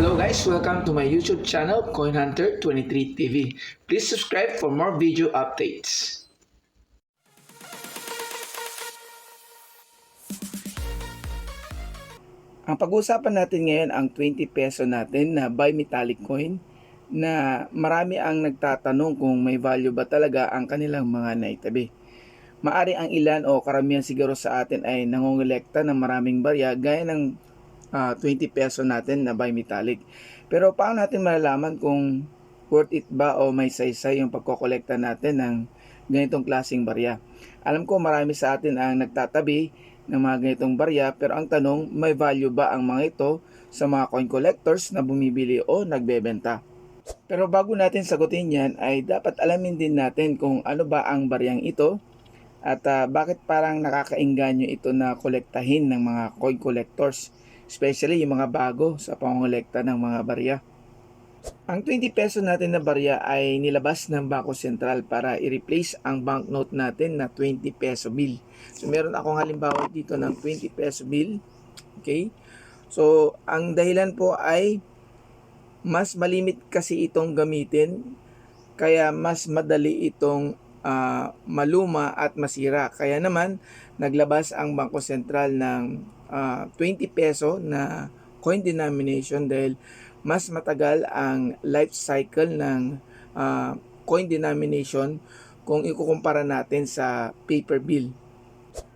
Hello guys, welcome to my YouTube channel Coin Hunter 23 TV. Please subscribe for more video updates. Ang pag-uusapan natin ngayon ang 20 peso natin na bimetallic coin na marami ang nagtatanong kung may value ba talaga ang kanilang mga naitabi. Maari ang ilan o karamihan siguro sa atin ay nangongolekta ng maraming barya gaya ng ah, 20 peso natin na bimetallic. Pero paano natin malalaman kung worth it ba o may saysay yung pagkokolekta natin ng ganitong klaseng barya? Alam ko marami sa atin ang nagtatabi ng mga ganitong barya pero ang tanong may value ba ang mga ito sa mga coin collectors na bumibili o nagbebenta. Pero bago natin sagutin yan ay dapat alamin din natin kung ano ba ang baryang ito at ah, bakit parang nakakainganyo ito na kolektahin ng mga coin collectors especially yung mga bago sa pangongolekta ng mga barya. Ang 20 peso natin na barya ay nilabas ng Bangko Sentral para i-replace ang banknote natin na 20 peso bill. So meron akong halimbawa dito ng 20 peso bill. Okay? So ang dahilan po ay mas malimit kasi itong gamitin kaya mas madali itong ah, maluma at masira. Kaya naman naglabas ang Bangko Sentral ng ah, 20 peso na coin denomination dahil mas matagal ang life cycle ng ah, coin denomination kung ikukumpara natin sa paper bill.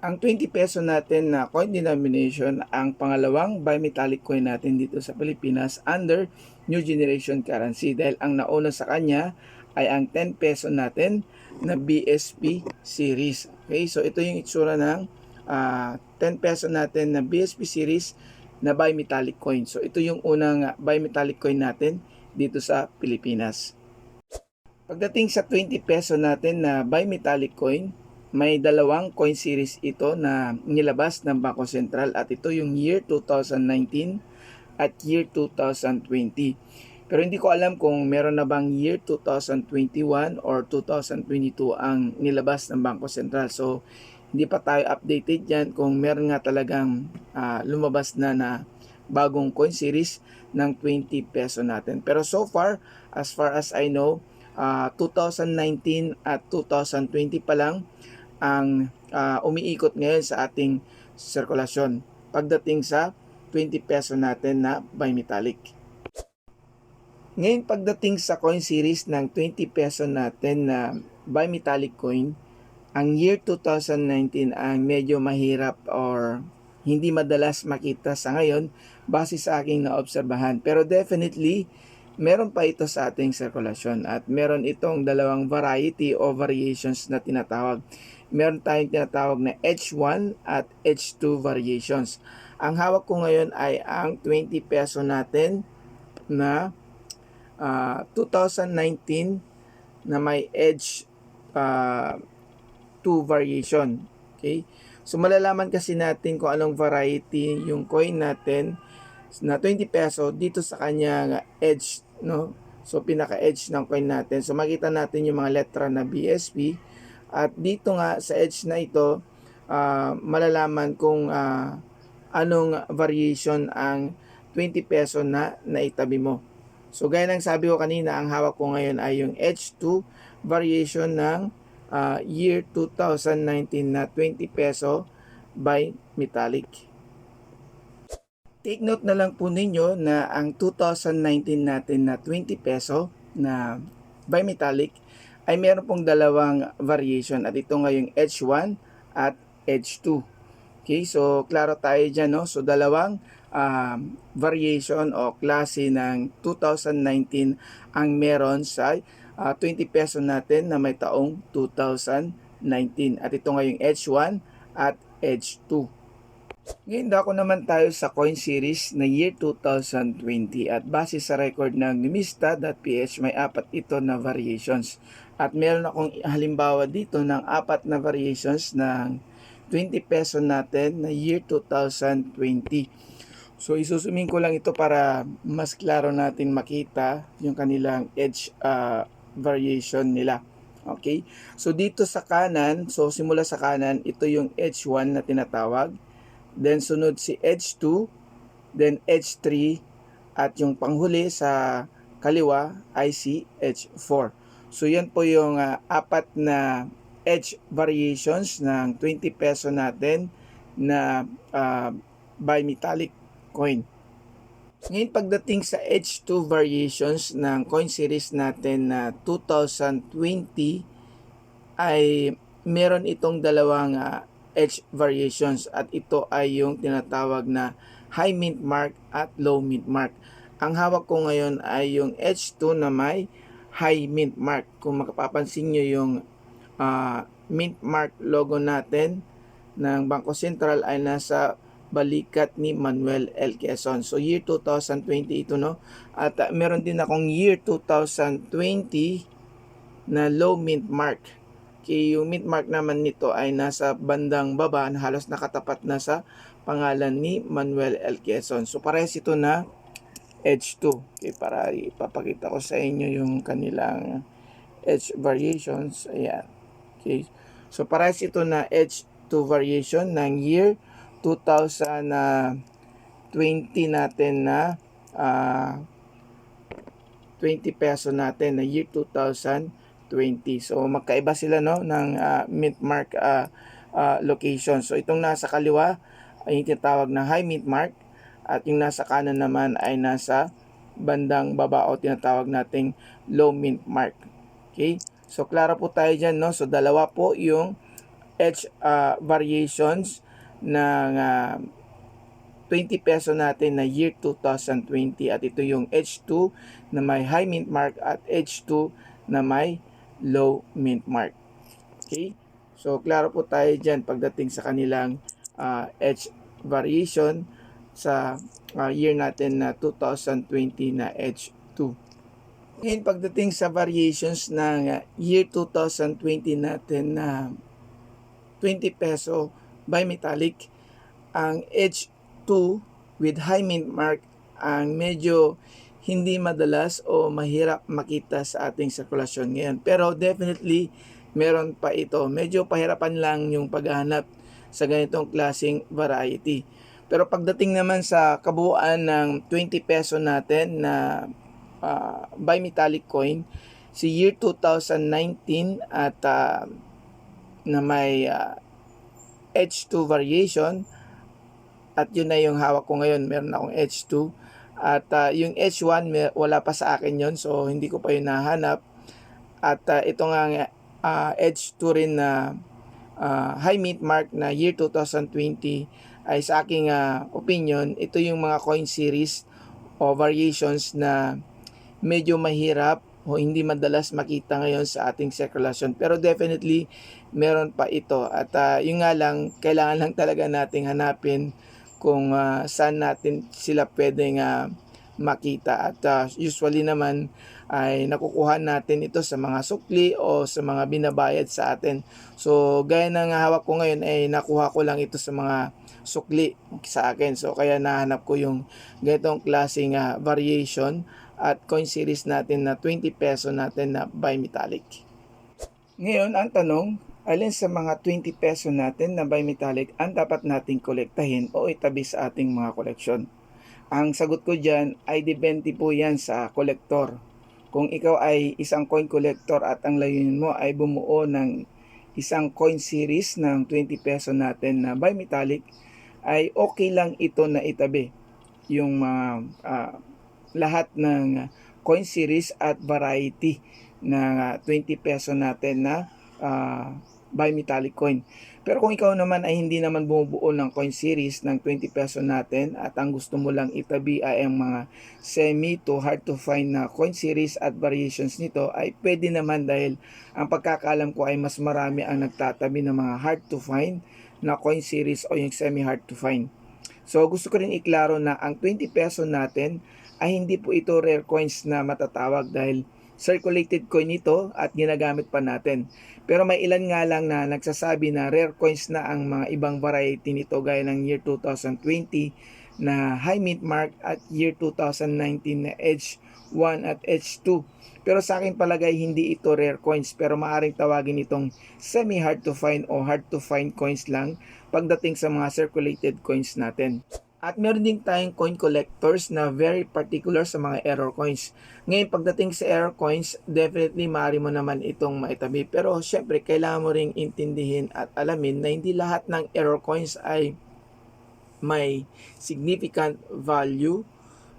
Ang 20 peso natin na coin denomination ang pangalawang bimetallic coin natin dito sa Pilipinas under new generation currency dahil ang nauna sa kanya ay ang 10 peso natin na BSP series. Okay, so ito yung itsura ng ah, 10 peso natin na BSP series na bimetallic coin. So ito yung unang ah, bimetallic coin natin dito sa Pilipinas. Pagdating sa 20 peso natin na bimetallic coin, may dalawang coin series ito na nilabas ng Bangko Sentral at ito yung year 2019 at year 2020. Pero hindi ko alam kung meron na bang year 2021 or 2022 ang nilabas ng Bangko Sentral. So, hindi pa tayo updated yan kung meron nga talagang ah, lumabas na na bagong coin series ng 20 peso natin. Pero so far, as far as I know, ah, 2019 at 2020 pa lang ang ah, umiikot ngayon sa ating sirkulasyon pagdating sa 20 peso natin na bimetallic. Ngayon pagdating sa coin series ng 20 peso natin na bimetallic coin, ang year 2019 ang medyo mahirap or hindi madalas makita sa ngayon base sa aking naobserbahan. Pero definitely, meron pa ito sa ating sirkulasyon at meron itong dalawang variety o variations na tinatawag. Meron tayong tinatawag na H1 at H2 variations. Ang hawak ko ngayon ay ang 20 peso natin na ah, 2019 na may Edge ah, 2 variation. Okay? So malalaman kasi natin kung anong variety yung coin natin na 20 peso dito sa kanyang edge, no? So pinaka-edge ng coin natin. So makita natin yung mga letra na BSP at dito nga sa edge na ito ah, malalaman kung ah, anong variation ang 20 peso na naitabi mo. So gaya ng sabi ko kanina, ang hawak ko ngayon ay yung H2 variation ng ah, year 2019 na 20 peso by metallic. Take note na lang po ninyo na ang 2019 natin na 20 peso na by metallic ay meron pong dalawang variation at ito nga yung H1 at H2. Okay, so klaro tayo dyan, no? So dalawang um, variation o klase ng 2019 ang meron sa ah, 20 peso natin na may taong 2019. At ito nga yung H1 at H2. Ngayon dako naman tayo sa coin series na year 2020 at base sa record ng numista.ph may apat ito na variations. At meron akong halimbawa dito ng apat na variations ng 20 peso natin na year 2020. So isusumin ko lang ito para mas klaro natin makita yung kanilang edge ah, variation nila. Okay? So dito sa kanan, so simula sa kanan, ito yung edge 1 na tinatawag. Then sunod si edge 2, then edge 3, at yung panghuli sa kaliwa ay si H4. So yan po yung ah, apat na edge variations ng 20 peso natin na ah, bimetallic coin. Ngayon pagdating sa H2 variations ng coin series natin na 2020 ay meron itong dalawang ah, edge variations at ito ay yung tinatawag na high mint mark at low mint mark. Ang hawak ko ngayon ay yung H2 na may high mint mark. Kung makapapansin nyo yung ah, mint mark logo natin ng Bangko Sentral ay nasa balikat ni Manuel L. Quezon. So year 2020 ito no. At ah, meron din akong year 2020 na low mint mark. Kaya yung mint mark naman nito ay nasa bandang baba na halos nakatapat na sa pangalan ni Manuel L. Quezon. So parehas ito na edge 2. Okay, para ipapakita ko sa inyo yung kanilang edge variations. Ayan. Okay. So parehas ito na edge 2 variation ng year 2020 natin na ah, 20 peso natin na year 2020. So magkaiba sila no ng ah, mint mark ah, ah, location. So itong nasa kaliwa ay tinatawag na high mint mark at yung nasa kanan naman ay nasa bandang baba o tinatawag nating low mint mark. Okay? So klaro po tayo dyan no. So dalawa po yung edge ah, variations ng ah, 20 peso natin na year 2020 at ito yung H2 na may high mint mark at H2 na may low mint mark. Okay? So, klaro po tayo dyan pagdating sa kanilang ah, H variation sa ah, year natin na 2020 na H2. Ngayon, pagdating sa variations ng ah, year 2020 natin na 20 peso bimetallic, ang H2 with high mint mark ang medyo hindi madalas o mahirap makita sa ating sirkulasyon ngayon. Pero definitely, meron pa ito. Medyo pahirapan lang yung paghahanap sa ganitong klaseng variety. Pero pagdating naman sa kabuuan ng 20 peso natin na uh, bimetallic coin, si year 2019 at ah, na may ah, H2 variation. At yun na yung hawak ko ngayon. Meron akong H2 at ah, yung H1 may- wala pa sa akin yon so hindi ko pa yun nahanap. At ah, ito nga ah, H2 rin na ah, high mint mark na year 2020 ay sa aking ah, opinion ito yung mga coin series o variations na medyo mahirap o hindi madalas makita ngayon sa ating circulation. Pero definitely, meron pa ito. At ah, yun nga lang, kailangan lang talaga nating hanapin kung ah, saan natin sila pwedeng ah, makita. At ah, usually naman, ay nakukuha natin ito sa mga sukli o sa mga binabayad sa atin. So, gaya ng hawak ko ngayon, ay nakuha ko lang ito sa mga sukli sa akin. So, kaya nahanap ko yung ganitong klaseng ah, variation at coin series natin na 20 peso natin na bimetallic. Ngayon, ang tanong, alin sa mga 20 peso natin na bimetallic ang dapat nating kolektahin o itabi sa ating mga koleksyon? Ang sagot ko dyan ay depende po yan sa kolektor. Kung ikaw ay isang coin collector at ang layunin mo ay bumuo ng isang coin series ng 20 peso natin na bimetallic, ay okay lang ito na itabi yung mga ah, lahat ng coin series at variety ng ah, 20 peso natin na ah, bimetallic coin. Pero kung ikaw naman ay hindi naman bumubuo ng coin series ng 20 peso natin at ang gusto mo lang itabi ay ang mga semi to hard to find na coin series at variations nito ay pwede naman dahil ang pagkakalam ko ay mas marami ang nagtatabi ng mga hard to find na coin series o yung semi hard to find. So gusto ko rin iklaro na ang 20 peso natin ay hindi po ito rare coins na matatawag dahil circulated coin ito at ginagamit pa natin. Pero may ilan nga lang na nagsasabi na rare coins na ang mga ibang variety nito gaya ng year 2020 na high mint mark at year 2019 na edge 1 at edge 2. Pero sa akin palagay hindi ito rare coins pero maaring tawagin itong semi hard to find o hard to find coins lang pagdating sa mga circulated coins natin. At meron din tayong coin collectors na very particular sa mga error coins. Ngayon, pagdating sa error coins, definitely maaari mo naman itong maitabi. Pero syempre, kailangan mo ring intindihin at alamin na hindi lahat ng error coins ay may significant value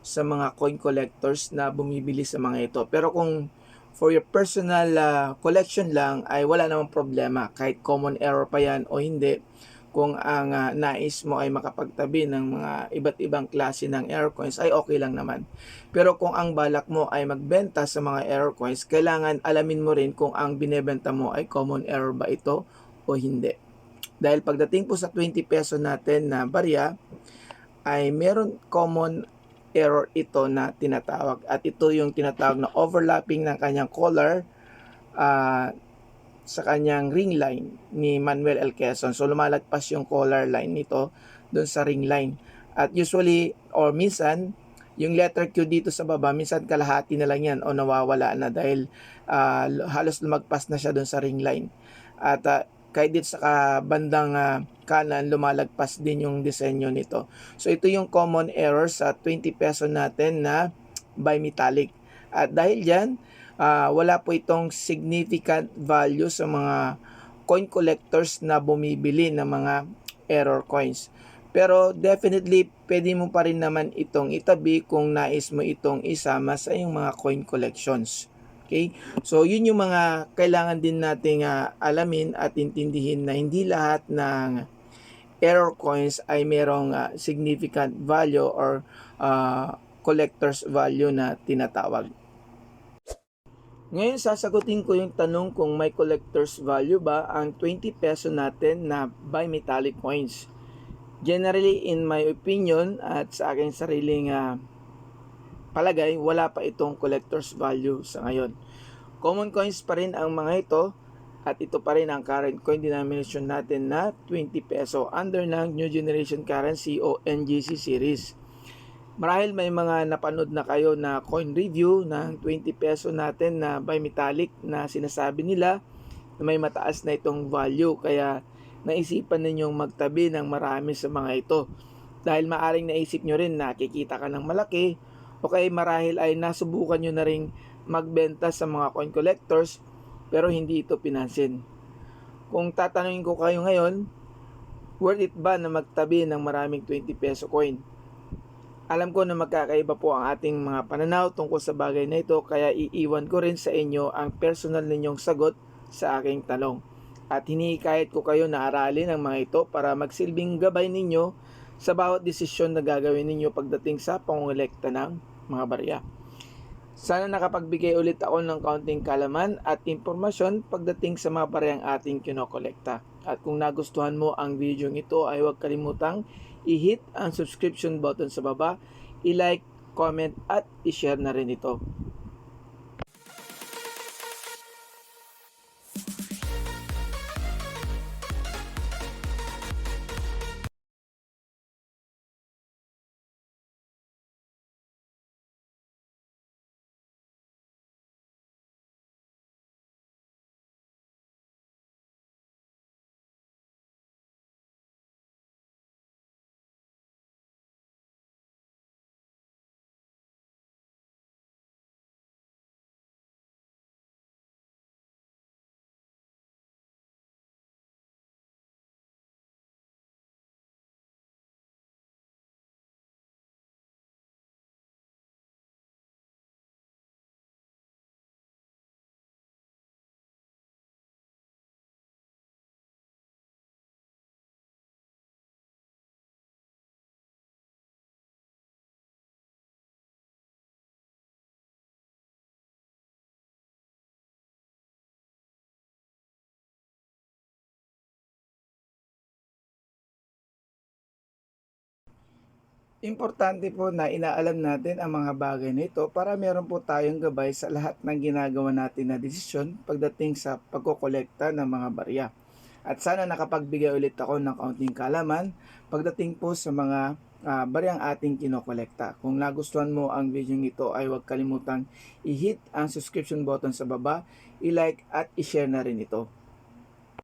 sa mga coin collectors na bumibili sa mga ito. Pero kung for your personal ah, collection lang ay wala namang problema kahit common error pa yan o hindi kung ang ah, nais mo ay makapagtabi ng mga iba't ibang klase ng error coins ay okay lang naman. Pero kung ang balak mo ay magbenta sa mga error coins, kailangan alamin mo rin kung ang binebenta mo ay common error ba ito o hindi. Dahil pagdating po sa 20 peso natin na barya, ay meron common error ito na tinatawag. At ito yung tinatawag na overlapping ng kanyang color ah, sa kanyang ring line ni Manuel L. Quezon. So lumalagpas yung color line nito doon sa ring line. At usually or minsan yung letter Q dito sa baba, minsan kalahati na lang yan o nawawala na dahil ah, halos lumagpas na siya doon sa ring line. At ah, kahit dito sa bandang ah, kanan, lumalagpas din yung disenyo nito. So ito yung common error sa 20 peso natin na bimetallic. At dahil dyan, ah, wala po itong significant value sa mga coin collectors na bumibili ng mga error coins. Pero definitely, pwede mo pa rin naman itong itabi kung nais mo itong isama sa iyong mga coin collections. Okay? So, yun yung mga kailangan din nating ah, alamin at intindihin na hindi lahat ng error coins ay merong ah, significant value or ah, collector's value na tinatawag. Ngayon, sasagutin ko yung tanong kung may collector's value ba ang 20 peso natin na bimetallic coins. Generally, in my opinion at sa aking sariling ah, palagay, wala pa itong collector's value sa ngayon. Common coins pa rin ang mga ito at ito pa rin ang current coin denomination natin na 20 peso under ng New Generation Currency o NGC series. Marahil may mga napanood na kayo na coin review ng 20 peso natin na bimetallic na sinasabi nila na may mataas na itong value kaya naisipan ninyong magtabi ng marami sa mga ito. Dahil maaring naisip nyo rin na kikita ka ng malaki o kaya marahil ay nasubukan nyo na rin magbenta sa mga coin collectors pero hindi ito pinansin. Kung tatanungin ko kayo ngayon, worth it ba na magtabi ng maraming 20 peso coin? Alam ko na magkakaiba po ang ating mga pananaw tungkol sa bagay na ito kaya iiwan ko rin sa inyo ang personal ninyong sagot sa aking tanong. At hinihikayat ko kayo na aralin ang mga ito para magsilbing gabay ninyo sa bawat desisyon na gagawin ninyo pagdating sa pangungulekta ng mga barya. Sana nakapagbigay ulit ako ng kaunting kalaman at impormasyon pagdating sa mga bariyang ating kinokolekta. At kung nagustuhan mo ang video ito ay huwag kalimutang i-hit ang subscription button sa baba, i-like, comment at i-share na rin ito. Importante po na inaalam natin ang mga bagay na ito para meron po tayong gabay sa lahat ng ginagawa natin na desisyon pagdating sa pagkokolekta ng mga barya. At sana nakapagbigay ulit ako ng kaunting kalaman pagdating po sa mga ah, baryang ating kinokolekta. Kung nagustuhan mo ang video ito ay huwag kalimutang i-hit ang subscription button sa baba, i-like at i-share na rin ito.